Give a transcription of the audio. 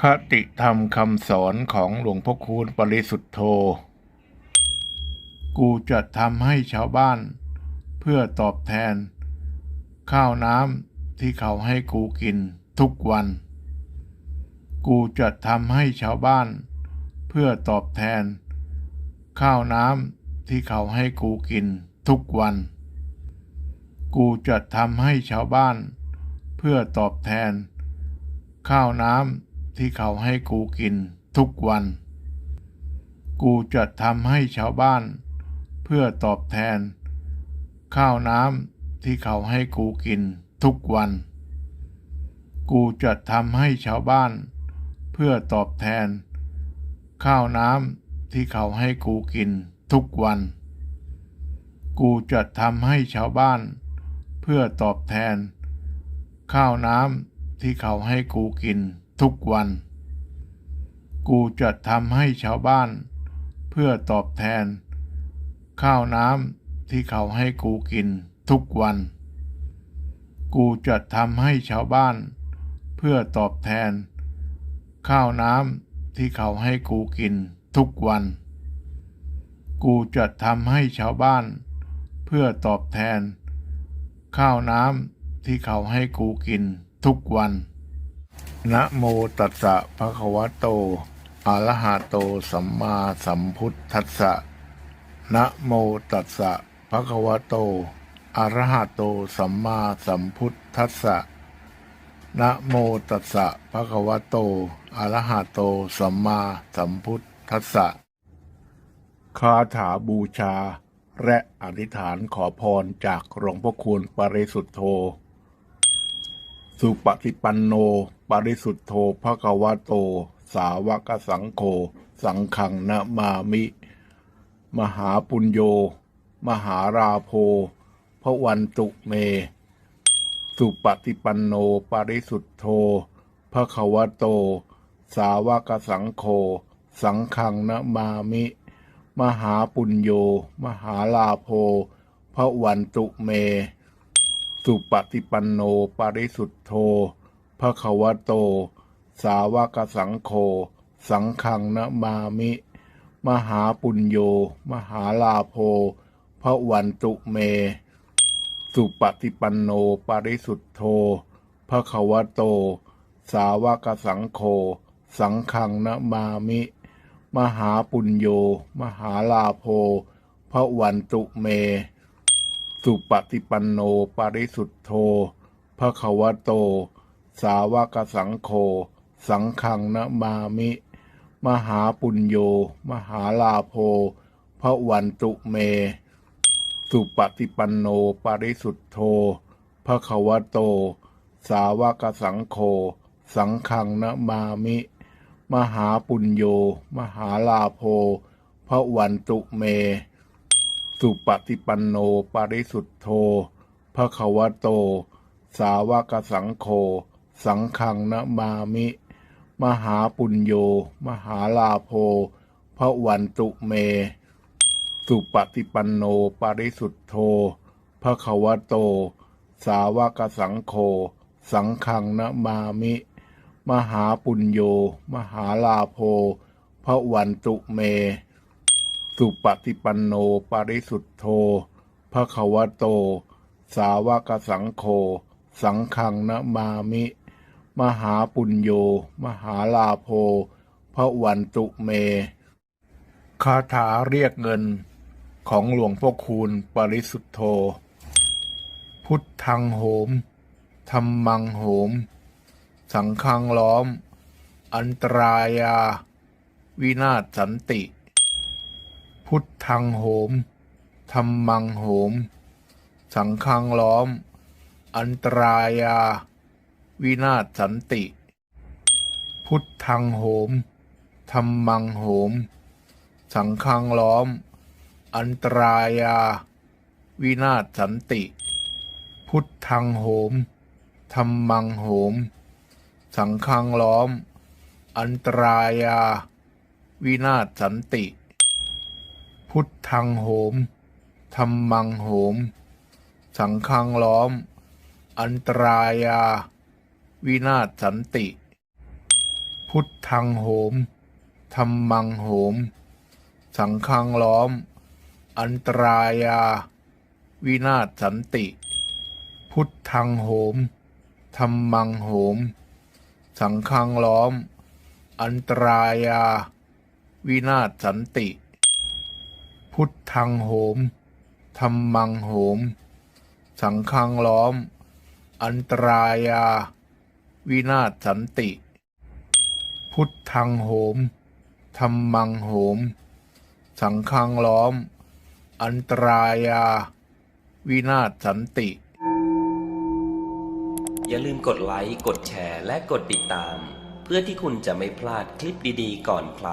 คติธรรมคำสอนของหลวงพ่อคูณปริสุทธโธ กูจะทำให้ชาวบ้าน เพื่อตอบแทน ข้าวน้ำที่เขาให้กูกินทุกวัน กูจะทำให้ชาวบ้าน เพื่อตอบแทน ข้าวน้ำที่เขาให้กูกินทุกวัน กูจะทำให้ชาวบ้าน เพื่อตอบแทน ข้าวน้ำ ที่เขาให้กูกินทุกวัน กูจะทำให้ชาวบ้าน เพื่อตอบแทน ข้าวน้ำที่เขาให้กูกินทุกวัน กูจะทำให้ชาวบ้าน เพื่อตอบแทน ข้าวน้ำที่เขาให้กูกินทุกวัน กูจะทำให้ชาวบ้าน เพื่อตอบแทน ข้าวน้ำที่เขาให้กูกิน ทุกวัน กูจะทำให้ชาวบ้าน เพื่อตอบแทน ข้าวน้ำที่เขาให้กูกินทุกวัน กูจะทำให้ชาวบ้าน เพื่อตอบแทน ข้าวน้ำที่เขาให้กูกินทุกวัน กูจะทำให้ชาวบ้าน เพื่อตอบแทน ข้าวน้ำที่เขาให้กูกินทุกวัน นะโมตัสสะภะคะวะโตอะระหะโตสัมมาสัมพุทธัสสะนะโมตัสสะภะคะวะโตอะระหะโตสัมมาสัมพุทธัสสะนะโมตัสสะภะคะวะโตอะระหะโตสัมมาสัมพุทธัสสะคาถาบูชา และอธิษฐานขอพรจากหลวงพ่อคูณปริสุทธโธ สุปฏิปันโน ปริสุทธโธภะควโต สาวกสังโฆ สังฆังนะมามิ มหาปุญโย มหาราโพพระวันตุเม สุปฏิปันโน ปริสุทธโธภะควโต สาวกสังโฆ สังฆังนะมามิ มหาปุญโย มหาลาโพพระวันตุเม สุปฏิปันโนปริสุทธโธภะควโต สาวกสังโฆสังฆังนะมามิ มหาปุญโย มหาลาโพพระวันตุเม สุปฏิปันโนปริสุทธโธภะควโต สาวกสังโฆสังฆังนะมามิ มหาปุญโย มหาลาโพพระวันตุเม สุปฏิปันโนปริสุทธโธภะควโต สาวกสังโฆสังฆังนะมามิ มหาปุญโย มหาลาโพพระวันตุเม สุปฏิปันโนปริสุทธโธภะควโต สาวกสังโฆสังฆังนะมามิ มหาปุญโย มหาลาโพพระวันตุเม สุปฏิปันโน ปริสุทธโธภะควโต สาวกสังโฆ สังฆังนะมามิ มหาปุญโย มหาลาโพพระวันตุเม สุปฏิปันโน ปริสุทธโธภะควโต สาวกสังโฆ สังฆังนะมามิ มหาปุญโย มหาลาโพพระวันตุเม สุปฏิปันโนปริสุทธโธภะควะโต สาวกสังโฆสังฆังนะมามิ มหาปุญโย มหาลาโพพระวันตุเม คาถาเรียกเงินของหลวงพ่อคูณปริสุทธโธ พุทธังโหมธรรมังโหม สังฆังล้อม อันตรายา วินาศสันติ พุทธังโหมธรรมังโหม สังฆังล้อม อันตรายา วินาศสันติ พุทธังโหมธรรมังโหม สังฆังล้อม อันตรายา วินาศสันติ พุทธังโหมธรรมังโหม สังฆังล้อม อันตรายา วินาศสันติ พุทธังโหมธรรมังโหม สังฆังล้อม อันตรายา วินาศสันติ พุทธังโหมธรรมังโหม สังฆังล้อม อันตรายา วินาศสันติ พุทธังโหมธรรมังโหม สังฆังล้อม อันตรายา วินาศสันติ พุทธังโหมธรรมังโหม สังฆังล้อม อันตรายา วินาศสันติ พุทธังโหมธรรมังโหม สังฆังล้อม อันตรายา วินาศสันติ อย่าลืมกดไลค์ กดแชร์ และกดติดตาม เพื่อที่คุณจะไม่พลาดคลิปดีๆ ก่อนใคร